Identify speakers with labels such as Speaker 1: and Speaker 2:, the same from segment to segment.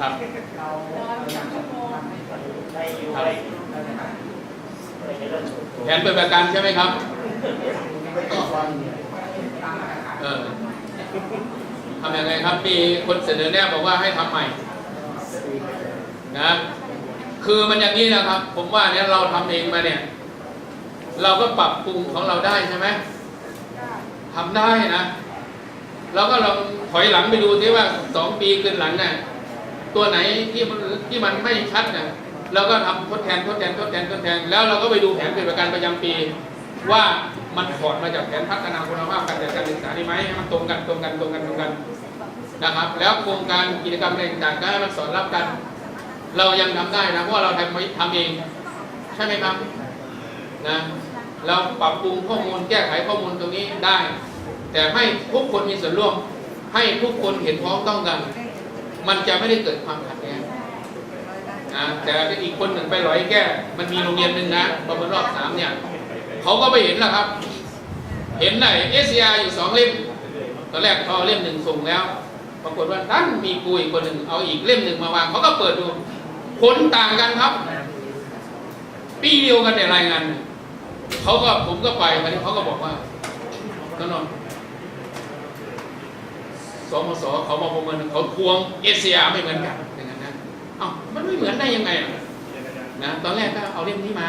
Speaker 1: ครับ
Speaker 2: นอนสามชั่วโมง
Speaker 1: แผนปฏิบัติการใช่ไหมครับเออทำยังไงครับ มีคนเสนอแนะบอกว่าให้ทำใหม่ นะ คือมันอย่างนี้นะครับ ผมว่าเนี่ยเราทำเองมาเนี่ย เราก็ปรับปรุงของเราได้ใช่ไหมทำได้นะเราก็ลองถอยหลังไปดูซิว่าสองปีขึ้นหลังเนี่ย ตัวไหนที่มันที่มันไม่ชัดเนี่ยเราก็ทำทดแทนทดแทนทดแทนทดแทน แล้วเราก็ไปดูแผนปฏิบัติการประจำปี ว่ามันถอดมาจากแผนพัฒนาคุณภาพการจัดการศึกษาได้ไหมให้มันตรงกันตรงกันตรงกันตรงกันนะครับ แล้วโครงการกิจกรรมอะไรต่างๆก็ให้มันสอดรับกัน เรายังทำได้นะเพราะเราทำทำเอง ใช่ไหมครับนะเราปรับปรุงข้อมูลแก้ไขข้อมูลตรงนี้ได้ แต่ให้ทุกคนมีส่วนร่วมให้ทุกคนเห็นพ้องต้องกัน มันจะไม่ได้เกิดความขัดแย้งนะแต่อีกคนหนึ่งไปร้อยแก้มันมีโรงเรียนหนึ่งนะประมินรอบสามเนี่ยเขาก็ไปเห็นแล้วครับ เห็นไหนเอสยอยู่สองเล่มตอนแรกเขาเอาเล่มหนึ่งส่งแล้ว ปรากฏว่าท่านมีกูอีกคนหนึ่งเอาอีกเล่มหนึ่งมาวางเขาก็เปิดดูผลต่างกันครับ ปีเดียวกันแต่รายงานเขาก็ผมก็ไปวันนี้เขาก็บอกว่าน้องน สมสเขามาประเมินเขาทวงเอสยไม่เหมือนกันอย่างนั้นนะเอ้ามันไม่เหมือนได้ยังไงนะตอนแรกก็เอาเล่มนี้มา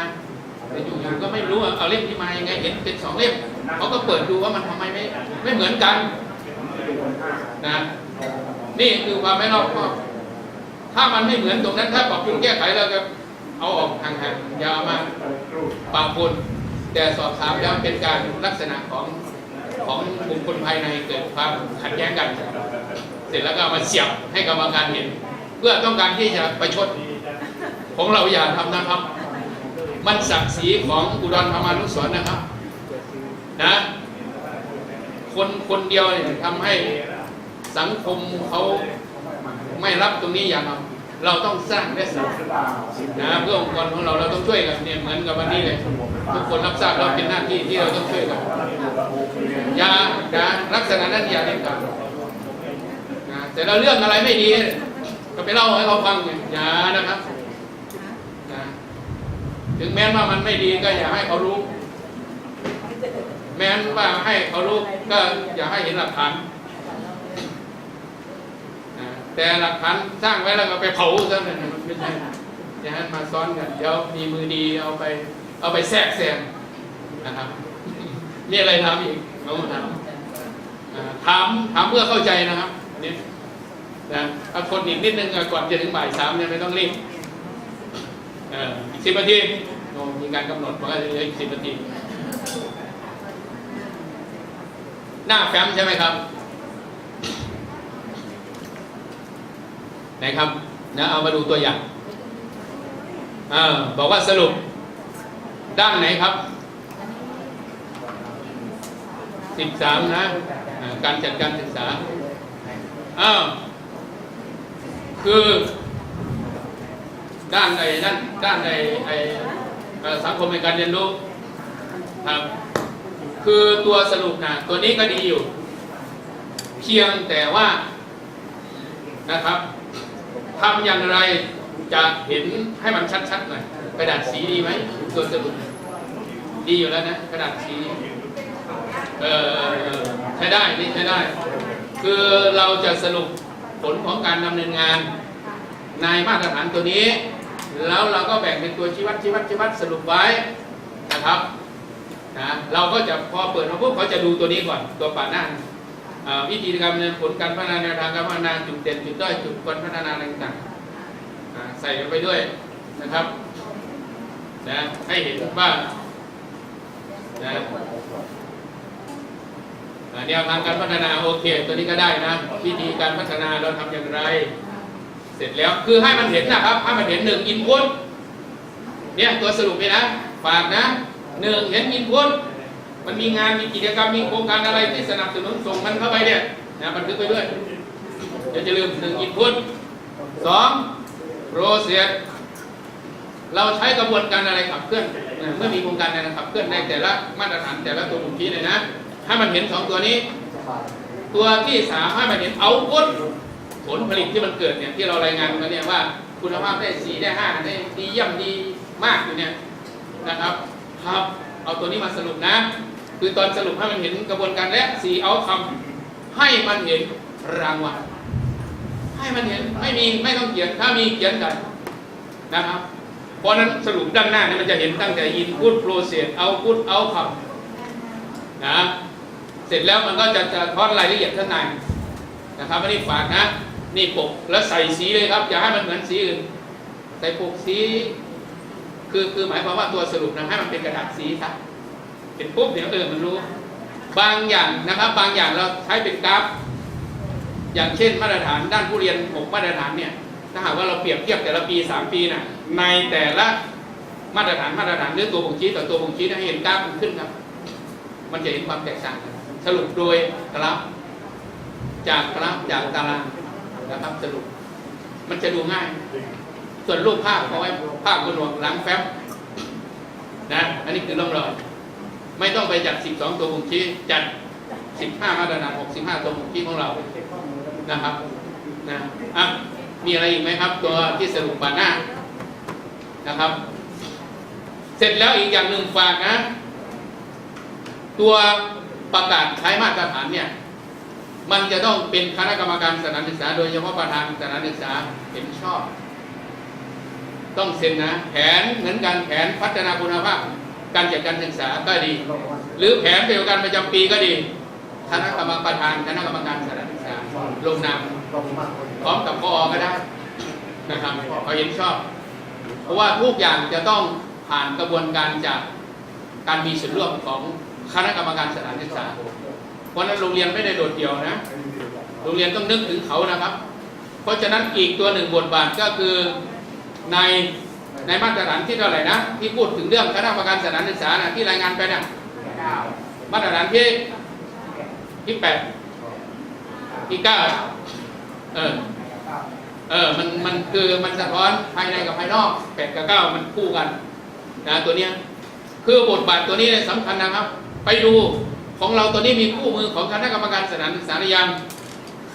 Speaker 1: แต่อยู่ๆก็ไม่รู้เอาเล่มนี้มายังไงเห็นเป็นสองเล่มเขาก็เปิดดูว่ามันทำไมไม่ไม่เหมือนกันนะนี่คือความไม่รอบคอบถ้ามันไม่เหมือนตรงนั้นถ้าปรับปรุงแก้ไขเราจะเอาออกห่างๆอยาวมาปรับปรุงแต่สอบถามแล้วเป็นการลักษณะของ ของบุคคลภายในเกิดความขัดแย้งกัน เสร็จแล้วก็มาเสียบให้กรรมการเห็น เพื่อต้องการที่จะประชดของเราอย่าทำนะครับ มันศักดิ์ศรีของอุดรธรรมานุสรนะครับ นะ คนคนเดียวเนี่ยทำให้สังคมเขาไม่รับตรงนี้อย่างเรา เราต้องสร้างและสร้างนะเพื่อองค์กรของเราเราต้องช่วยกันเนี่ยเหมือนกับวันนี้เลยทุกคนรับทราบเราเป็นหน้าที่ที่เราต้องช่วยกันอย่าอย่าลักษณะนั้นอย่าเล่นกันนะแต่เราเรื่องอะไรไม่ดีก็ไปเล่าให้เขาฟังอย่านะครับนะถึงแม้ว่ามันไม่ดีก็อย่าให้เขารู้ แม้ว่าให้เขารู้ก็อย่าให้เห็นหลักฐาน แต่หลักฐานสร้างไว้แล้วก็ไปเผาซะนั่นน่ะมันไม่ใช่อย่าให้มาซ้อนกันเดี๋ยวมีมือดีเอาไป เอาไปแทรกแซงนะครับมีอะไรทำอีกน้องถามถามถามเพื่อเข้าใจนะครับนี่นะเอาคนอีกนิดนึงก่อนจะถึงบ่ายสามเนี่ยไม่ต้องรีบอีกสิบนาทีมีการกำหนดว่าจะอีกสิบนาทีหน้าแฟ้มใช่ไหมครับ ไหนครับนะเอามาดูตัวอย่างอ่าบอกว่าสรุป ด้านไหนครับสิบสามนะการจัดการศึกษาอ้าวคือ ด้านใดด้านด้านใดไอเอ่อสังคมในการเรียนรู้ครับคือตัวสรุปนะตัวนี้ก็ดีอยู่ เพียงแต่ว่านะครับ ทำอย่างไรจะเห็นให้มันชัดๆหน่อยกระดาษสีดีไหมตัวสรุปดีอยู่แล้วนะกระดาษสีเออใช้ได้นี่ใช้ได้ คือเราจะสรุปผลของการดำเนินงาน ในมาตรฐานตัวนี้ แล้วเราก็แบ่งเป็นตัวชี้วัดชี้วัดชี้วัดสรุปไว้นะครับนะเราก็จะพอเปิดมาปุ๊บเขาจะดูตัวนี้ก่อนตัวป่าหน้าอ่า วิธีการดำเนินผลการพัฒนาแนวทางการพัฒนาจุดเด่นจุดด้อยจุดควรพัฒนาอะไรต่างๆใส่ลงไปด้วยนะครับนะให้เห็นว่านะแนวทางการพัฒนาโอเค ตัวนี้ก็ได้นะวิธีการพัฒนาเราทำอย่างไร เสร็จแล้วคือให้มันเห็นนะครับให้มันเห็นหนึ่งอินพุตเนี่ยตัวสรุปเลยนะฝากนะหนึ่งเห็นอินพุต มันมีงานมีกิจกรรมมีโครงการอะไรที่สนับสนุนส่งมันเข้าไปเนี่ยนะบันทึกไปด้วยอย่าจะลืมหนึ่งอินพุตสองโปรเซสเราใช้กระบวนการอะไรขับเคลื่อนเมื่อมีโครงการอะไรขับเคลื่อนในแต่ละมาตรฐานแต่ละตัวบ่งชี้เลยนะให้มันเห็นสองตัวนี้ ตัวที่สามให้มันเห็นเอาพุตผลผลิตที่มันเกิดเนี่ยที่เรารายงานมาเนี่ยว่าคุณภาพได้สีได้ห้าได้ดีเยี่ยมดีมากอยู่เนี่ยนะครับครับ เอาตัวนี้มาสรุปนะ คือตอนสรุปให้มันเห็นกระบวนการและสีเอาคำให้มันเห็นรางวัลให้มันเห็นไม่มีไม่ต้องเขียนถ้ามีเขียนกันนะครับ เพราะนั้นสรุปด้านหน้านี่มันจะเห็นตั้งแต่ input process output outcome นะเสร็จแล้วมันก็จะจะทอดรายละเอียดข้างในนะครับไม่ได้ฝากนะ นี่ปกแล้วใส่สีเลยครับ อย่าให้มันเหมือนสีอื่นใส่ปกสี คือคือหมายความว่าตัวสรุปนะให้มันเป็นกระดาษสีซะ เป็นปุ๊บเดี๋ยวเออมันรู้ บางอย่างนะครับ บางอย่างเราใช้เป็นกราฟ อย่างเช่นมาตรฐานด้านผู้เรียนหกมาตรฐานเนี่ย ถ้าหากว่าเราเปรียบเทียบแต่ละปีสามปีน่ะ ในแต่ละมาตรฐานมาตรฐานหรือตัวบ่งชี้ต่อตัวบ่งชี้นะให้เห็นกราฟมันขึ้นครับ มันจะเห็นความแตกต่างกันสรุปโดยกราฟจากกราฟจากตารางนะครับสรุป มันจะดูง่าย ส่วนรูปภาพเอาไว้ภาพบนหัวหลังแฟ้มนะ อันนี้คือร่องรอย ไม่ต้องไปจัด 12 ตัวบ่งชี้จัด 15 มาตรฐาน65 ตัวบ่งชี้ของเรา
Speaker 2: เก็บข้อมูลแล้วมัน
Speaker 1: นะครับนะอะมีอะไรอีกไหมครับ ตัวที่สรุปบานหน้านะครับ เสร็จแล้วอีกอย่างหนึ่งฝากนะ ตัวประกาศใช้มาตรฐานเนี่ยมันจะต้องเป็นคณะกรรมการสถานศึกษา โดยเฉพาะประธานสถานศึกษาเห็นชอบ ต้องเซ็นนะ แผนเหมือนกันแผนพัฒนาคุณภาพ การจัดการศึกษาก็ดี หรือแผนปฏิบัติการประจำปีก็ดีคณะกรรมการประธานคณะกรรมการสถานศึกษาลงนามพร้อมกับพอก็ได้นะครับเขาเห็นชอบ เพราะว่าทุกอย่างจะต้องผ่านกระบวนการจากการมีส่วนร่วมของคณะกรรมการสถานศึกษา เพราะนั้นโรงเรียนไม่ได้โดดเดี่ยวนะ โรงเรียนต้องนึกถึงเขานะครับ เพราะฉะนั้นอีกตัวหนึ่งบทบาทก็คือใน ในมาตรฐานที่เท่าไหร่นะที่พูดถึงเรื่องคณะกรรมการสถานศึกษานะที่รายงานไปนะ
Speaker 2: เก้า
Speaker 1: มาตรฐานที่ที่แปดที่เก้าเออ
Speaker 2: เอ
Speaker 1: อมันมันคือมันสะท้อนภายในกับภายนอกแปดกับเก้ามันคู่กันนะตัวเนี้ยคือบทบาทตัวนี้เนี่ยสำคัญนะครับ ไปดูของเราตัวนี้มีคู่มือของคณะกรรมการสถานศึกษาหรือยัง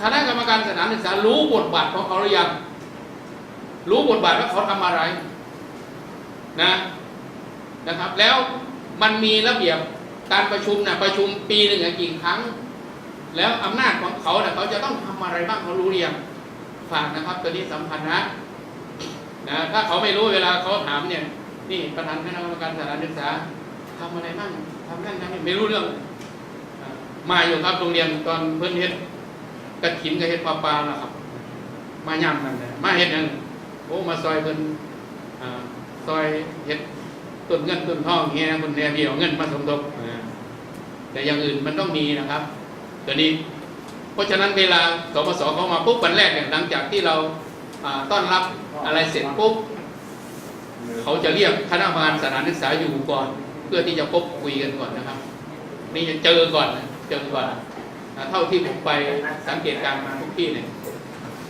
Speaker 1: คณะกรรมการสถานศึกษารู้บทบาทของเขาหรือยังรู้บทบาทว่าเขาทำอะไร นะนะครับ แล้วมันมีระเบียบการประชุมนะประชุมปีหนึ่งกี่ครั้ง แล้วอำนาจของเขาเนี่ยเขาจะต้องทำอะไรบ้างเขารู้หรือยังฝากนะครับตัวนี้สำคัญนะนะถ้าเขาไม่รู้เวลาเขาถามเนี่ยนี่ประธานคณะกรรมการสถานศึกษาทำอะไรบ้างทำนั่นทำนี่ไม่รู้เรื่อง มาอยู่ครับโรงเรียนตอนเพิ่นเฮ็ดกระถินกับเฮ็ดปลาปลาล่ะครับ มาย่ำนั่นแหละมาเฮ็ดนั่นโอ้มาซอยเพิ่น ซอยเฮ็ดต้นเงินต้นทองเงี้ยคนแน่เดียวเงินมาสมทบอ่าแต่อย่างอื่นมันต้องมีนะครับตัวนี้ เพราะฉะนั้นเวลาสปสเขามาปุ๊บวันแรกเนี่ยหลังจากที่เราอ่าต้อนรับอะไรเสร็จปุ๊บเขาจะเรียกคณะกรรมการสถานศึกษาอยู่ก่อน เพื่อที่จะพบคุยกันก่อนนะครับ นี่จะเจอก่อนนะเจอก่อนอ่าเท่าที่ผมไปสังเกตการณ์มาทุกที่เนี่ย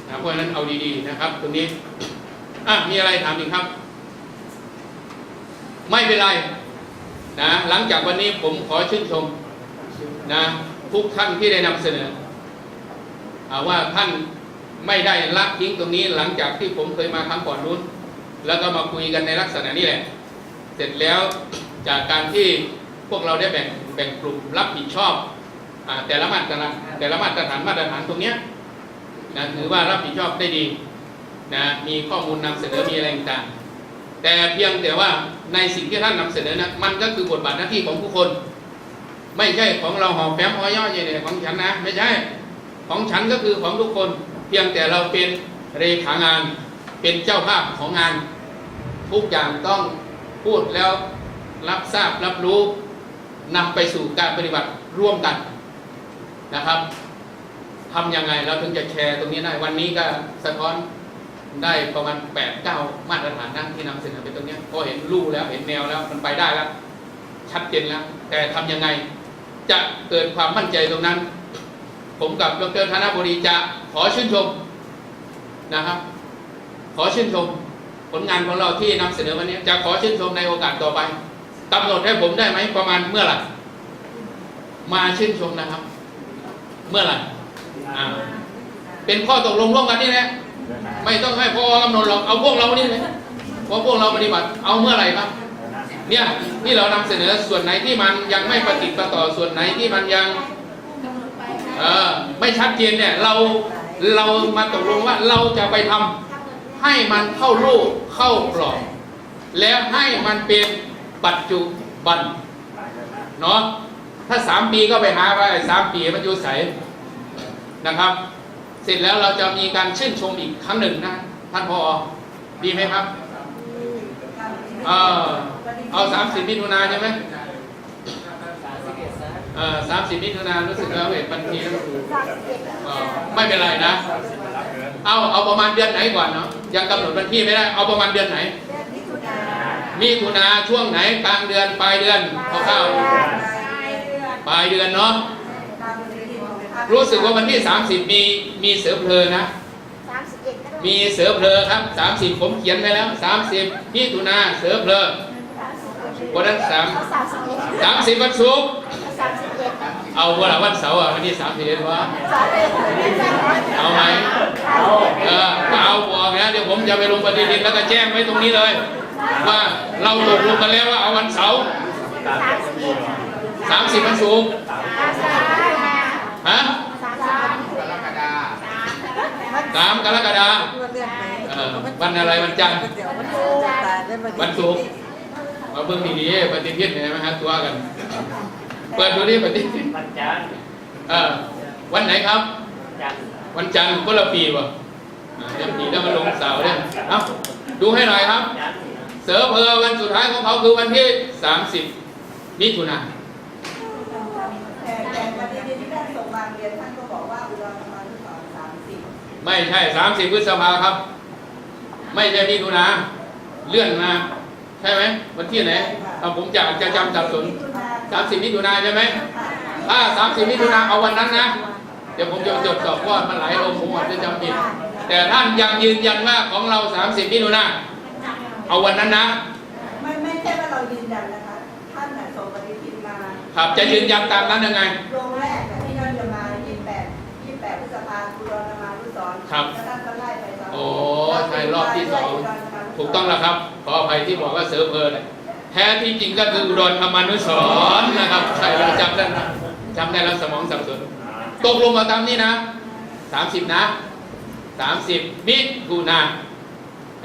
Speaker 1: นะเพราะฉะนั้นเอาดีๆนะครับ ตรงนี้อะมีอะไรถามอีกครับ ไม่เป็นไรนะหลังจากวันนี้ผมขอชื่นชมนะทุกท่านที่ได้นำเสนอว่าท่านไม่ได้ละทิ้งตรงนี้หลังจากที่ผมเคยมาครั้งก่อนนู้นแล้วก็มาคุยกันในลักษณะนี้แหละ เสร็จแล้วจากการที่พวกเราได้แบ่งแบ่งกลุ่มรับผิดชอบอแต่ละมาตรฐานแต่ละมาตรฐานมาตรฐานตรงเนี้ยนะถือว่ารับผิดชอบได้ดีนะมีข้อมูลนำเสนอมีอะไรต่างๆ แต่เพียงแต่ว่าในสิ่งที่ท่านนำเสนอนะมันก็คือบทบาทหน้าที่ของผู้คน ไม่ใช่ของเราหอมแฟ้มหอยย่อใหญ่เนี่ยของฉันนะ ไม่ใช่ของฉันก็คือของทุกคน เพียงแต่เราเป็นเรขางาน เป็นเจ้าภาพของงาน ทุกอย่างต้องพูดแล้วรับทราบรับรู้นำไปสู่การปฏิบัติร่วมกันนะครับทำยังไงเราถึงจะแชร์ตรงนี้ได้วันนี้ก็สะท้อน ได้ประมาณ8ปดเก้ามาตรฐานนั่นที่นำเสนอไปตรงนี้พอเห็นรูแล้วเห็นแนวแล้วมันไปได้แล้ว ชัดเจนแล้ว แต่ทำยังไง จะเกิดความมั่นใจตรงนั้น ผมกับดรธนบุรีจะขอชื่นชมนะครับ ขอชื่นชม ผลงานของเราที่นำเสนอวันนี้ จะขอชื่นชมในโอกาสต่อไปกำหนดให้ผมได้ไหมประมาณเมื่อไหร่มาชื่นชมนะครับ เมื่อไหร่เป็นข้อตกลงร่วมกันนี่แหละ ไม่ต้องให้พอกำหนดหรอกเอาพวกเรานี่เลยเพราะพวกเราปฏิบัติเอาเมื่อไหร่ครับ เนี่ยที่เรานำเสนอส่วนไหนที่มันยังไม่ปฏิดประต่อส่วนไหนที่มันยังเออไม่ชัดเจนเนี่ยเราเรามาตกลงว่าเราจะไปทำให้มันเข้ารูปเข้ากรอบแล้วให้มันเป็นปัจจุบันเนาะถ้าสามปีก็ไปหาไปสามปีมันอยู่ใสนะครับ เสร็จแล้วเราจะมีการชื่นชมอีกครั้งหนึ่งนะท่านพอดีไหมครับ เออเอาสามสิบมิถุนาใช่ไหมเออสามสิบมิถุนารู้สึกแล้วเห็นบัญชีไม่เป็นไรนะ เอาเอาประมาณเดือนไหนก่อนเนาะยังกำหนดวันที่ไม่ได้ เอาประมาณเดือนไหนมิถุนาช่วงไหนกลางเดือนปลายเดือนคร่าวๆปลายเดือนเนาะ รู้สึกว่าวันที่ 30 มีมีเสือเพลอนะมีเสือเพลอครับ 30 ผมเขียนไว้แล้ว 30มิถุนาเสือเพลอวันนั้นสามสามสิบวันศุกร์เอาวันละวันเสาร์อะวันที่สามสิบเอ็ดวะเอาไหมเออเอาบอกนะเดี๋ยวผมจะไปลงปฏิทินแล้วก็แจ้งไว้ตรงนี้เลย ว่าเราตกลงกันแล้วว่าเอาวันเสาร์สามสิบวันศุกร์ ฮะสามกรกฎาคมเออวันอะไรวันจันทร์วันศุกร์มาเบิ่งดีๆปฏิทินเห็นไหมฮะตัวกัน เปิดดูดิปฏิทิน
Speaker 3: วันจันทร์
Speaker 1: เออวันไหนครับ
Speaker 3: จันทร์
Speaker 1: วันจันทร์คนละปีวะอ่าเดี๋ยวปีแล้วมาลงเสาร์เนี่ยเอ้าดูให้หน่อยครับ
Speaker 3: จันทร์
Speaker 1: เสือเพอวันสุดท้ายของเขาคือวันที่ 30มิถุนา
Speaker 2: แต่แต่ประเด็นที่ท่านส่งมาเรียนท่านก็บอกว่าอุดรธานีสอนสามสิบ
Speaker 1: ไม่ใช่30พฤษภาครับ ไม่ใช่มิถุนาเลื่อนมาใช่ไหมวันที่ไหนเอาผมจะจะจำสับสน30มิถุนาใช่ไหมถ้า30มิถุนาเอาวันนั้นนะ เดี๋ยวผมจะจดสอบว่ามันหลายองค์ผมอาจจะจำผิดแต่ท่านยังยืนยันว่าของเรา30มิถุนาเอาวันนั้นนะ
Speaker 2: ไม่ไม่ใช่ว่าเรายืนยันนะคะท่านน่ะส่งปฏิทินมา
Speaker 1: ครับจะยืนยันตามนั้นยังไง
Speaker 2: โรงแรกน่ะที่ท่านจะมา 28 28พฤษภาคมอุดรธานีสอน
Speaker 1: ครับ
Speaker 2: แล้วท่านก็ไล่ไปตลด
Speaker 1: โอ้ใช่รอบที่สอง ถูกต้องแล้วครับ ขออภัยที่บอกว่าเสือเพลินแท้ที่จริงก็คืออุดรธรรมานุสรณ์นะครับใช่เราจำได้นะจำได้แล้วสมองสับสนตกลงมาตามนี้นะ30นะ30มิถุนา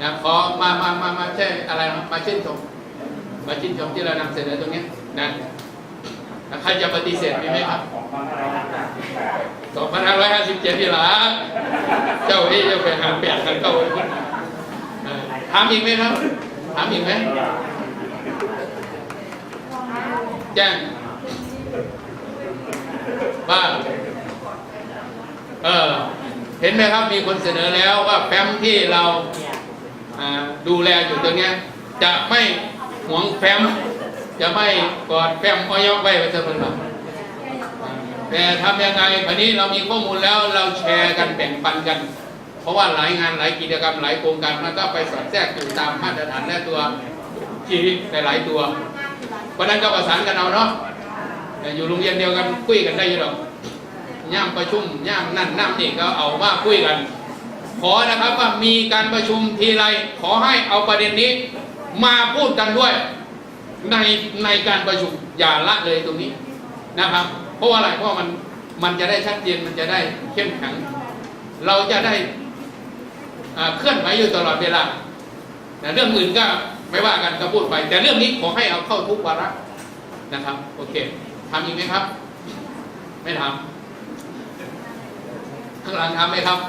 Speaker 1: นะขอมามามามาใช่อะไรนะมาชื่นชมมาชื่นชมที่เรานำเสนอตรงเนี้ยนะใครจะปฏิเสธมีไหมครับ 2557ที่หลัง เจ้าที่จะไปหาแปดกันเก้าถามอีกไหมครับถามอีกไหมแจ้งว่าเออเห็นไหมครับมีคนเสนอแล้วว่าแฟ้มที่เราดูแลอยู่ตรงนี้จะไม่หวงแฟ้มจะไม่กอดแฟ้มอ้อยไว้ไว้เสมอหรอแต่ทำยังไงวันนี้เรามีข้อมูลแล้วเราแชร์กันแบ่งปันกัน เพราะว่าหลายงานหลายกิจกรรมหลายโครงการมันก็ไปสอดแทรกอยู่ตามมาตรฐานและตัวที่หลายตัวเพราะนั้นก็ประสานกันเอาเนาะอยู่โรงเรียนเดียวกันคุยกันได้ยู่หรอกย่ามประชุมย่ามนั่นน้ำนี่ก็เอามาคุยกัน ขอนะครับว่ามีการประชุมทีไรขอให้เอาประเด็นนี้มาพูดกันด้วย ในในการประชุมอย่าละเลยตรงนี้นะครับ เพราะว่าอะไรเพราะมันมันจะได้ชัดเจนมันจะได้เข้มแข็งเราจะได้ เคลื่อนไหวอยู่ตลอดเวลาเรื่องอื่นก็ไม่ว่ากันก็พูดไป แต่เรื่องนี้ขอให้เอาเข้าทุกวาระนะครับ โอเคทำอีกไหมครับ ไม่ทำข้างหลังทำไหมครับ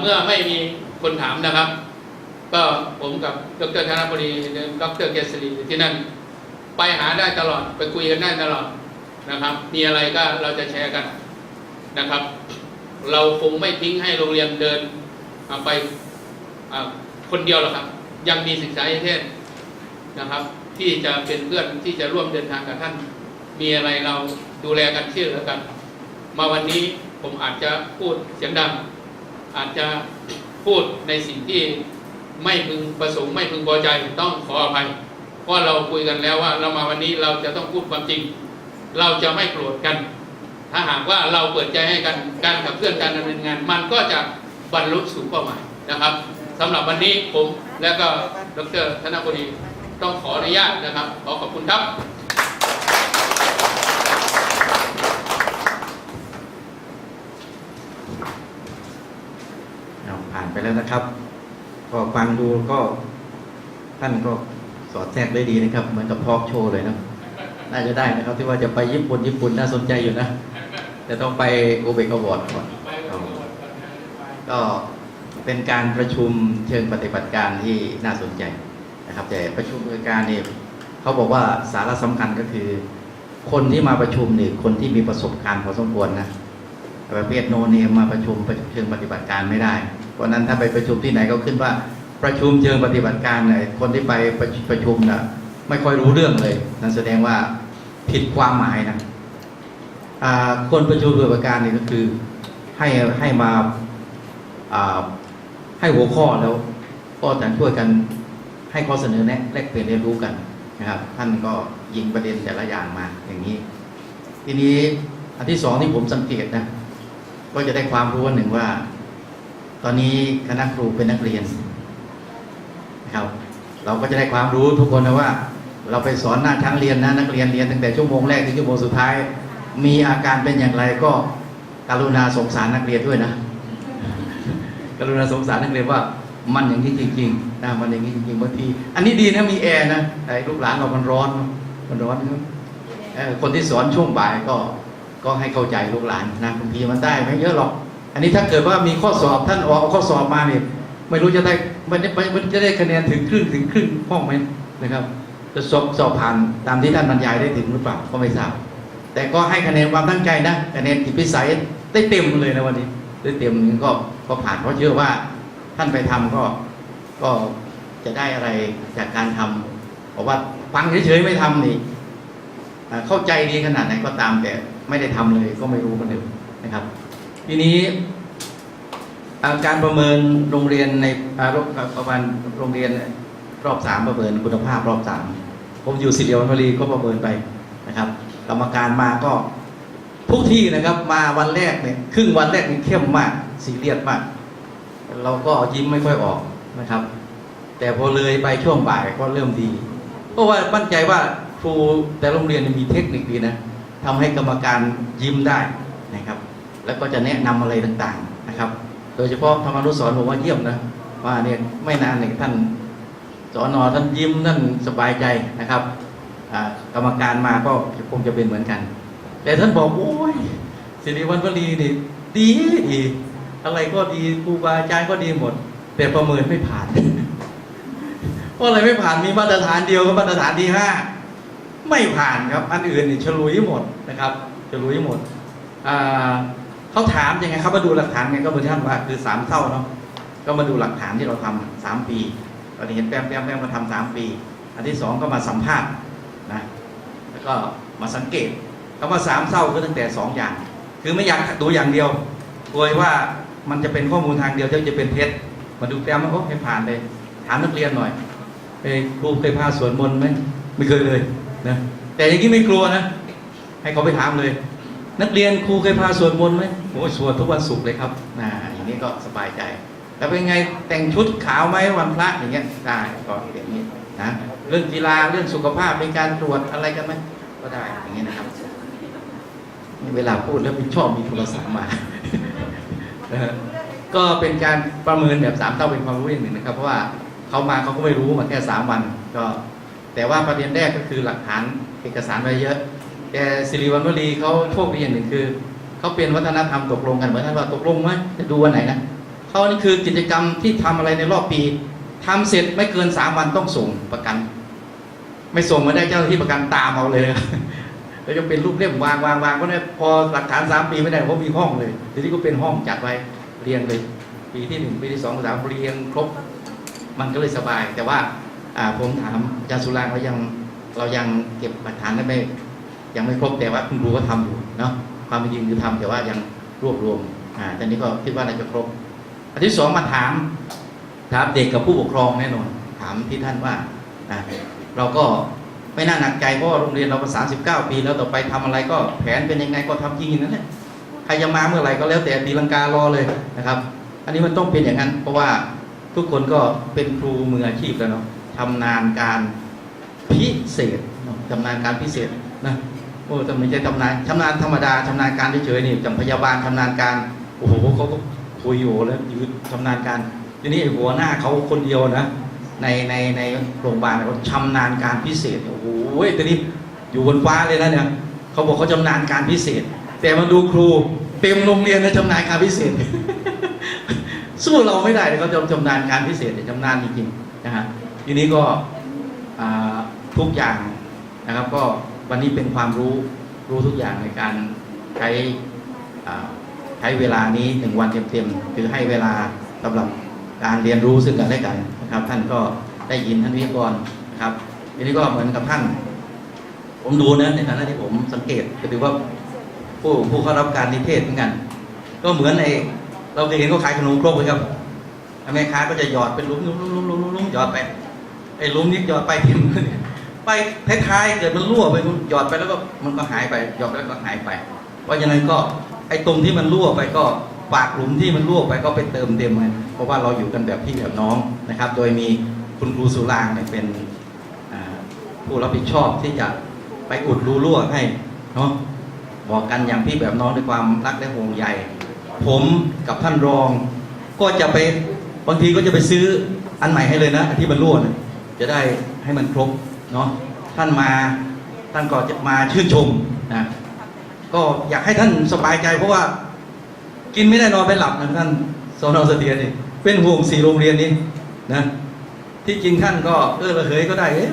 Speaker 1: เมื่อไม่มีคนถามนะครับ ก็ผมกับดรธนบุรีดรเกษรีที่นั่น ไปหาได้ตลอด ไปคุยกันได้ตลอดนะครับ มีอะไรก็เราจะแชร์กันนะครับ เราคงไม่ทิ้งให้โรงเรียนเดินไปคนเดียวหรอกครับ ยังมีศึกษาเทศนะครับ ที่จะเป็นเพื่อนที่จะร่วมเดินทางกับท่าน มีอะไรเราดูแลกันช่วยเหลือกัน มาวันนี้ผมอาจจะพูดเสียงดัง อาจจะพูดในสิ่งที่ไม่พึงประสงค์ไม่พึงพอใจต้องขออภัยเพราะเราคุยกันแล้วว่าเรามาวันนี้เราจะต้องพูดความจริง เราจะไม่โกรธกัน ถ้าหากว่าเราเปิดใจให้กันการขับเคลื่อนการดำเนินงาน มันก็จะบรรลุสู่เป้าหมายนะครับสำหรับวันนี้ผมและก็ดรธนบุรีต้องขออนุญาตนะครับ ขอขอบคุณครับ
Speaker 3: เอาผ่านไปแล้วนะครับ ก็ฟังดูก็ท่านก็สอดแทรกได้ดีนะครับ เหมือนกับทอกโชว์เลยนะ น่าจะได้นะครับ ที่ว่าจะไปญี่ปุ่นญี่ปุ่นน่าสนใจอยู่นะ แต่ต้องไปโอเบกอวอร์ดก่อนก็เป็นการประชุมเชิงปฏิบัติการที่น่าสนใจนะครับแต่ประชุมการนี่เขาบอกว่าสาระสำคัญก็คือ คนที่มาประชุมนี่คนที่มีประสบการณ์พอสมควรนะประเภทโนเนมมาประชุมเชิงปฏิบัติการไม่ได้ เพราะนั้นถ้าไปประชุมที่ไหนก็ขึ้นว่าประชุมเชิงปฏิบัติการเนี่ยคนที่ไปประชุมนะไม่ค่อยรู้เรื่องเลย นั่นแสดงว่าผิดความหมายนะ คนประชุมปฏิบัติการนี่ก็คือให้ให้มาให้หัวข้อแล้วก็จะช่วยกันให้ข้อเสนอแนะแลกเปลี่ยนเรียนรู้กันนะครับ ท่านก็ยิงประเด็นแต่ละอย่างมาอย่างนี้ ทีนี้อันที่สองที่ผมสังเกตนะก็จะได้ความรู้หนึ่งว่า ตอนนี้คณะครูเป็นนักเรียนนะครับ เราก็จะได้ความรู้ทุกคนนะว่า เราไปสอนหน้าชั้นเรียนนะนักเรียนเรียนตั้งแต่ชั่วโมงแรกถึงชั่วโมงสุดท้าย มีอาการเป็นอย่างไรก็กรุณาสงสารนักเรียนด้วยนะ กรุณาสงสารนักเรียนว่า มันอย่างนี้จริงๆนะมันอย่างนี้จริงๆบางทีอันนี้ดีนะมีแอร์นะแต่ลูกหลานเรามันร้อนมันร้อนนะเออคนที่สอนช่วงบ่ายก็ก็ให้เข้าใจลูกหลานนะบางทีมันได้ไม่เยอะหรอก อันนี้ถ้าเกิดว่ามีข้อสอบท่านออกเอาข้อสอบมาเนี่ยไม่รู้จะได้มันจะมันจะได้คะแนนถึงครึ่งถึงครึ่งห้องไหมนะครับจะสอบสอบผ่านตามที่ท่านบรรยายได้ถึงหรือเปล่าก็ไม่ทราบ แต่ก็ให้คะแนนความตั้งใจนะคะแนนจิตพิสัยได้เต็มเลยนะวันนี้ได้เต็มก็ก็ผ่านเพราะเชื่อว่าท่านไปทำก็ก็จะได้อะไรจากการทำเพราะว่าฟังเฉยๆไม่ทำนี่เข้าใจดีขนาดไหนก็ตามแต่ไม่ได้ทำเลยก็ไม่รู้กันเลยนะครับ ทีนี้าการประเมินโรงเรียนในอ่าโรงประมาณโรงเรียนรอบสามประเมินคุณภาพรอบสามผมอยู่สิริวัณวรีก็ประเมินไปนะครับ กรรมการมาก็ ทุกที่นะครับมาวันแรกเนี่ยครึ่งวันแรกนี่เข้มมากสีเรียสมาก เราก็ยิ้มไม่ค่อยออกนะครับ แต่พอเลยไปช่วงบ่ายก็เริ่มดี เพราะว่ามั่นใจว่าครูแต่โรงเรียนมีเทคนิคดีนะทำให้กรรมการยิ้มได้นะครับ แล้วก็จะแนะนำอะไรต่างๆนะครับ โดยเฉพาะธรรมานุสรณ์ผมว่าเยี่ยมนะว่าเนี่ยไม่นานเนี่ยท่านสอนอท่านยิ้มท่านสบายใจนะครับ กรรมการมาก็คงจะเป็นเหมือนกัน แต่ท่านบอกโอ้ยสิริวัณวลีนี่ดีดีอะไรก็ดีครูบาอาจารย์ก็ดีหมด แต่ประเมินไม่ผ่านเพราะอะไรไม่ผ่านมีมาตรฐานเดียวกับมาตรฐานที่ห้าไม่ผ่านครับ อันอื่นนี่ฉลุยหมดนะครับฉลุยหมดเขาถามยังไงครับมาดูหลักฐานไงก็เหมือนท่านว่าคือสามเท่าเนาะก็มาดูหลักฐานที่เราทำสามปีเราเห็นแป๊มแป๊มแป๊มมาทำสามปี อันที่สองก็มาสัมภาษณ์ ก็มาสังเกตคำว่าสามเท่าก็ตั้งแต่สองอย่าง คือไม่อยากดูอย่างเดียวกลัวว่ามันจะเป็นข้อมูลทางเดียวที่จะเป็นเท็จมาดูแปมมันก็ให้ผ่านเลยถามนักเรียนหน่อยเอ้ยครูเคยพาสวนมนต์ไหมไม่เคยเลยนะแต่อย่างนี้ไม่กลัวนะ ให้เขาไปถามเลย นักเรียนครูเคยพาสวดมนต์ไหมโอ้ยสวดทุกวันศุกร์เลยครับนะอย่างนี้ก็สบายใจ แล้วเป็นไงแต่งชุดขาวไหมวันพระอย่างเงี้ยได้ก็อย่างนี้นะเรื่องกีฬาเรื่องสุขภาพมีการตรวจอะไรกันไหม ก็ได้อย่างนี้นะครับ เวลาพูดแล้วมีชอบมีโทรศัพท์มา ก็เป็นการประเมินแบบสามเท่าเป็นความรู้อย่างหนึ่งนะครับเพราะว่าเขามาเขาก็ไม่รู้มาแค่สามวัน ก็ แต่ว่าประเด็นแรกก็คือหลักฐานเอกสารไว้เยอะ แต่สิริวัณวลีเขาโชคดีอย่างหนึ่งคือเขาเป็นวัฒนธรรมตกลงกันเหมือนท่านว่าตกลงไหมจะดูวันไหนนะเขานี่คือกิจกรรมที่ทำอะไรในรอบปีทำเสร็จไม่เกินสามวันต้องส่งประกัน ไม่ส่งมาได้เจ้าหน้าที่ประกันตามเอาเลยแล้วจะเป็นรูปเล่มวางวางวางก็ได้พอหลักฐานสามปีไม่ได้เพราะมีห้องเลยทีนี้ก็เป็นห้องจัดไว้เรียงเลย ปีที่หนึ่งปีที่สองสามเรียงครบ มันก็เลยสบาย แต่ว่าอ่าผมถามอาจารย์สุรางเรายังเรายังเก็บหลักฐานได้ไม่ยังไม่ครบแต่ว่าคุณครูก็ทำอยู่เนาะความจริงคือทำแต่ว่ายังรวบรวมอ่าตอนนี้ก็คิดว่าน่าจะครบ อันที่สองมาถาม ถามเด็กกับผู้ปกครองแน่นอน ถามที่ท่านว่าอ่า เราก็ไม่น่าหนักใจเพราะว่าโรงเรียนเรามา39ปี แล้วต่อไปทำอะไรก็แผนเป็นยังไงก็ทำจริงนั้นแหละใครจะมาเมื่อไหร่ก็แล้วแต่ตีลังการอเลยนะครับ อันนี้มันต้องเป็นอย่างนั้น เพราะว่าทุกคนก็เป็นครูมืออาชีพแล้วเนาะชำนาญการพิเศษเนาะชำนาญการพิเศษนะโอ้แต่ไม่ใช่ชำนาญชำนาญธรรมดาชำนาญการเฉยๆนี่จำพยาบาลชำนาญการโอ้โหเขาก็คุยอยู่แล้วยืนชำนาญการทีนี้หัวหน้าเขาคนเดียวนะ ในในในโรงพยาบาลเขาชำนาญการพิเศษโอ้โหตอนนี้อยู่บนฟ้าเลยนะเนี่ยเขาบอกเขาชำนาญการพิเศษ แต่มาดูครูเต็มโรงเรียนนะชำนาญการพิเศษ สู้เราไม่ได้เลยเขาจะชำนาญการพิเศษชำนาญจริงๆนะฮะทีนี้ก็ทุกอย่างนะครับก็วันนี้เป็นความรู้รู้ทุกอย่างในการใช้ใช้เวลานี้หนึ่งวันเต็มๆคือให้เวลาสำหรับการเรียนรู้ซึ่งกันและกัน นะครับ ท่านก็ได้ยินท่านวิทยากรนะครับทีนี้ก็เหมือนกับท่าน ผมดูนะในฐานะที่ผมสังเกตก็ถือว่าผู้ผู้เข้ารับการนิเทศเหมือนกัน ก็เหมือนในเราเคยเห็นเขาขายขนมครกเลยครับแม่ค้าก็จะหยอดเป็นลุมลุมลุมลุมลุมลุมหยอดไปไอ้ลุมนี้หยอดไปถึงไปท้ายๆเกิดมันรั่วไปหยอดไปแล้วก็มันก็หายไปหยอดไปแล้วก็หายไป เพราะฉะนั้นก็ไอ้ตรงที่มันรั่วไปก็ ปากหลุมที่มันรั่วไปก็ไปเติมเต็มมันเพราะว่าเราอยู่กันแบบพี่แบบน้องนะครับ โดยมีคุณครูสุรางเนี่ยเป็นผู้รับผิดชอบที่จะไปอุดรูรั่วให้เนาะบอกกันอย่างพี่แบบน้องด้วยความรักและห่วงใยผมกับท่านรอง ก็จะไปบางทีก็จะไปซื้ออันใหม่ให้เลยนะที่มันรั่วนะจะได้ให้มันครบเนาะท่านมาท่านก็จะมาชื่นชมนะก็อยากให้ท่านสบายใจเพราะว่า กินไม่ได้นอนไม่หลับนะท่านสอนอเสถียรนี่เป็นห่วงสี่โรงเรียนนี้นะ ที่จริงท่านก็เออระเหยก็ได้เอ๊ะ